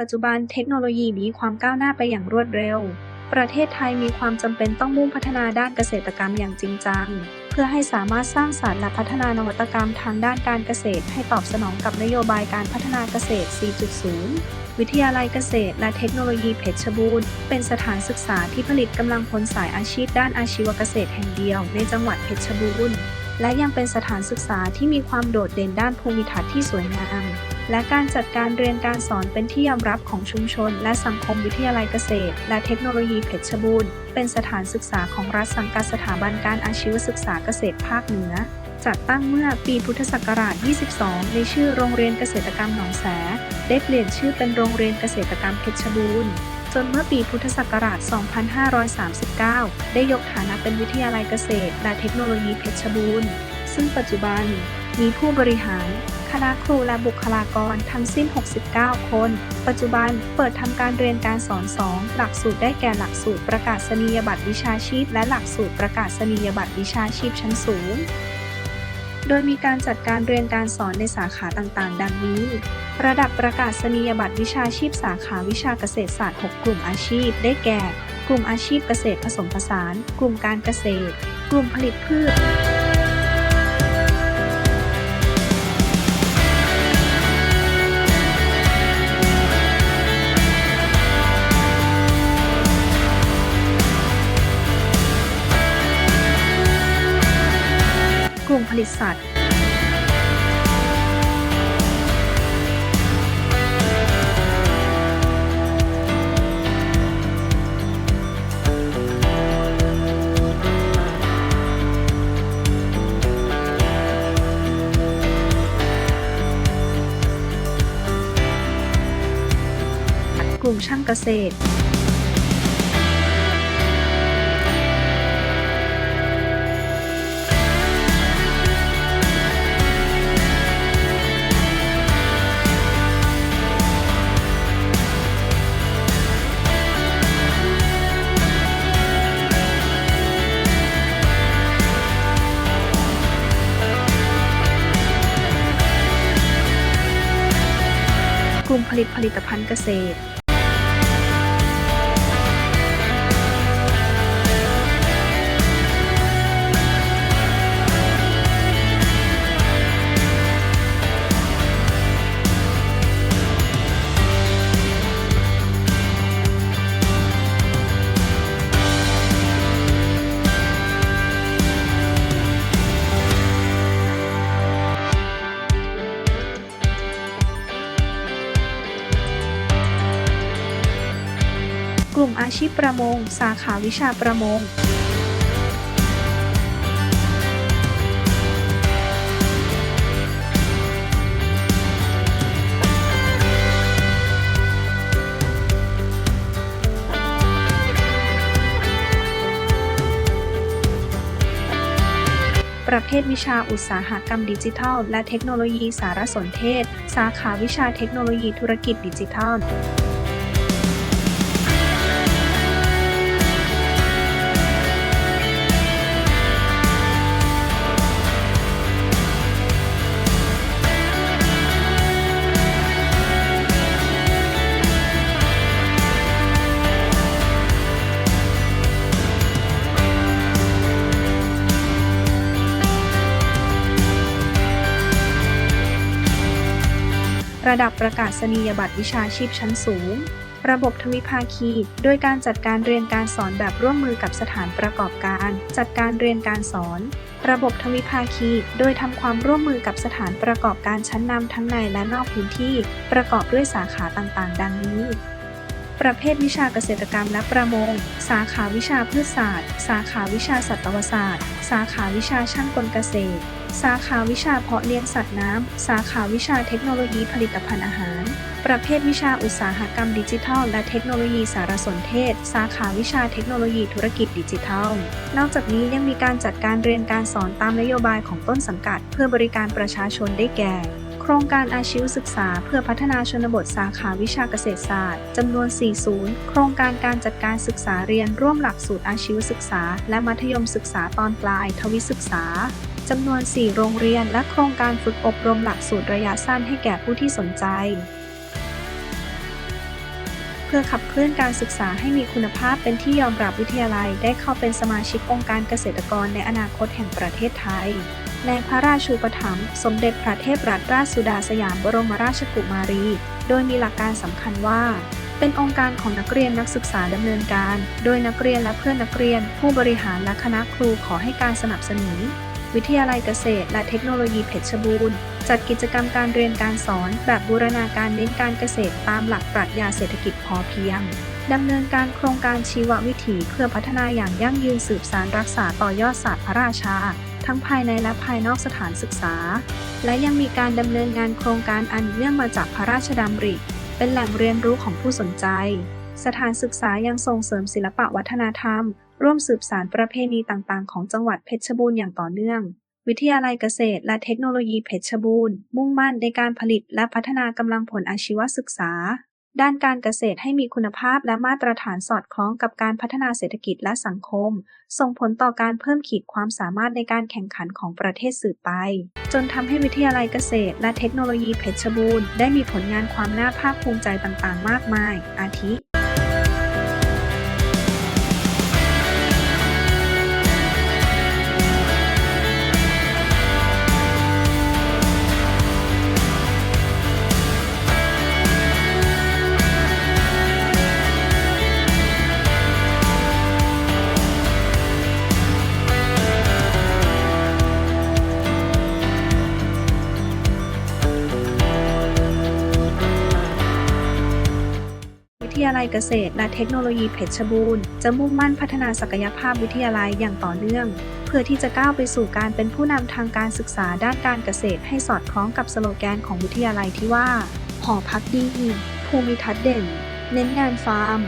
ปัจจุบันเทคโนโลยีมีความก้าวหน้าไปอย่างรวดเร็ว ประเทศไทยมีความจำเป็นต้องมุ่งพัฒนาด้านเกษตรกรรมอย่างจริงจัง เพื่อให้สามารถสร้างสรรค์และพัฒนานวัตกรรมทางด้านการเกษตร ให้ตอบสนองกับนโยบายการพัฒนาเกษตร 4.0 วิทยาลัยเกษตร และเทคโนโลยีเพชรบูรณ์ เป็นสถานศึกษาที่ผลิตกำลังพลสายอาชีพด้านอาชีวเกษตรแห่งเดียวในจังหวัดเพชรบูรณ์และยังเป็นสถานศึกษาที่มีความโดดเด่นด้านภูมิทัศน์ที่สวยงาม และการจัดการเรียนการสอนเป็นที่ยอมรับของชุมชน และสังคมวิทยาลัยเกษตร และเทคโนโลยีเพชรบูรณ์เป็นสถานศึกษาของรัฐสังกัดสถาบันการอาชีวศึกษาเกษตรภาคเหนือ จัดตั้งเมื่อปีพุทธศักราช 22 ในชื่อโรงเรียนเกษตรกรรมหนองแส ได้เปลี่ยนชื่อเป็นโรงเรียนเกษตรกรรมเพชรบูรณ์จนเมื่อปีพุทธศักราช 2539 ได้ยกฐานะเป็นวิทยาลัยเกษตร และเทคโนโลยีเพชรบูรณ์ ซึ่งปัจจุบันมีผู้บริหาร คณะครูและบุคลากรทั้งสิ้น 69 คน ปัจจุบันเปิดทำการเรียนการสอน 2 หลักสูตรได้แก่หลักสูตรประกาศนียบัตรวิชาชีพ และหลักสูตรประกาศนียบัตรวิชาชีพชั้นสูง โดยมีการจัดการเรียนการสอนในสาขาต่างๆ ดังนี้ ระดับประกาศนียบัตรวิชาชีพสาขาวิชาเกษตรศาสตร์ 6 กลุ่มอาชีพ ได้แก่ กลุ่มอาชีพเกษตรผสมผสาน กลุ่มการเกษตร กลุ่มผลิตพืช กลุ่มผลิตสัตว์กลุ่มช่างเกษตร คลุมผลิตผลิตภัณฑ์เกษตร ลุ่มอาชีพประมง สาขาวิชาประมงประเภทวิชาอุตสาหกรรมดิจิทัล และเทคโนโลยีสารสนเทศ สาขาวิชาเทคโนโลยีธุรกิจดิจิทัล ระดับประกาศนียบัตรวิชาชีพชั้นสูง ระบบทวิภาคี โดยการจัดการเรียนการสอนแบบร่วมมือกับสถานประกอบการ จัดการเรียนการสอน ระบบทวิภาคี โดยทำความร่วมมือกับสถานประกอบการชั้นนำทั้งในและนอกพื้นที่ ประกอบด้วยสาขาต่างๆ ดังนี้ประเภทวิชาเกษตรกรรมและประมง สาขาวิชาพืชศาสตร์ สาขาวิชาสัตวศาสตร์ สาขาวิชาช่างกลเกษตร สาขาวิชาเพาะเลี้ยงสัตว์น้ำ สาขาวิชาเทคโนโลยีผลิตภัณฑ์อาหาร ประเภทวิชาอุตสาหกรรมดิจิทัล และเทคโนโลยีสารสนเทศ สาขาวิชาเทคโนโลยีธุรกิจดิจิทัล นอกจากนี้ยังมีการจัดการเรียนการสอนตามนโยบายของต้นสังกัด เพื่อบริการประชาชนได้แก่ โครงการอาชีวศึกษาเพื่อพัฒนาชนบทสาขาวิชาเกษตรศาสตร์จำนวน 4 ศูนย์ โครงการการจัดการศึกษาเรียนร่วมหลักสูตรอาชีวศึกษา และมัธยมศึกษาตอนปลายทวิศึกษา จำนวน 4 โรงเรียนและโครงการฝึกอบรมหลักสูตรระยะสั้นให้แก่ผู้ที่สนใจ เพื่อขับเคลื่อนการศึกษาให้มีคุณภาพเป็นที่ยอมรับวิทยาลัยได้เข้าเป็นสมาชิกองค์การเกษตรกรในอนาคตแห่งประเทศไทยในพระราชูปถัมภ์สมเด็จพระเทพรัตนราชสุดาสยามบรมราชกุมารี โดยมีหลักการสำคัญว่า เป็นองค์การของนักเรียนนักศึกษาดำเนินการ โดยนักเรียนและเพื่อนนักเรียน ผู้บริหารและคณะครูขอให้การสนับสนุน วิทยาลัยเกษตร และเทคโนโลยีเพชรบูรณ์ จัดกิจกรรมการเรียนการสอน แบบบูรณาการเน้นการเกษตรตามหลักปรัชญาเศรษฐกิจพอเพียงดำเนินการโครงการชีววิถีเพื่อพัฒนาอย่างยั่งยืนสืบสารรักษาต่อยอดศาสตร์พระราชา ทั้งภายในและภายนอกสถานศึกษา และยังมีการดำเนินงานโครงการอันเนื่องมาจากพระราชดำริ เป็นแหล่งเรียนรู้ของผู้สนใจ สถานศึกษายังส่งเสริมศิลปะวัฒนธรรม ร่วมสืบสารประเพณีต่างๆ ของจังหวัดเพชรบูรณ์อย่างต่อเนื่อง วิทยาลัยเกษตรและเทคโนโลยีเพชรบูรณ์ มุ่งมั่นในการผลิตและพัฒนากำลังผลอาชีวศึกษา ด้านการเกษตรให้มีคุณภาพและมาตรฐานสอดคล้องกับการพัฒนาเศรษฐกิจและสังคม ส่งผลต่อการเพิ่มขีดความสามารถในการแข่งขันของประเทศสืบไป จนทำให้วิทยาลัยเกษตรและเทคโนโลยีเพชรบูรณ์ได้มีผลงานความน่าภาคภูมิใจต่างๆ มากมาย อาทิ ทยาลัยเกษตรและเทคโนโลยีเพชรบูรณ์จะมุ่งมั่นพัฒนาศักยภาพวิทยาลัยอย่างต่อเนื่อง เพื่อที่จะก้าวไปสู่การเป็นผู้นำทางการศึกษาด้านการเกษตรให้สอดคล้องกับสโลแกนของวิทยาลัยที่ว่า หอพักดี ภูมิทัศน์เด่น เน้นงานฟาร์ม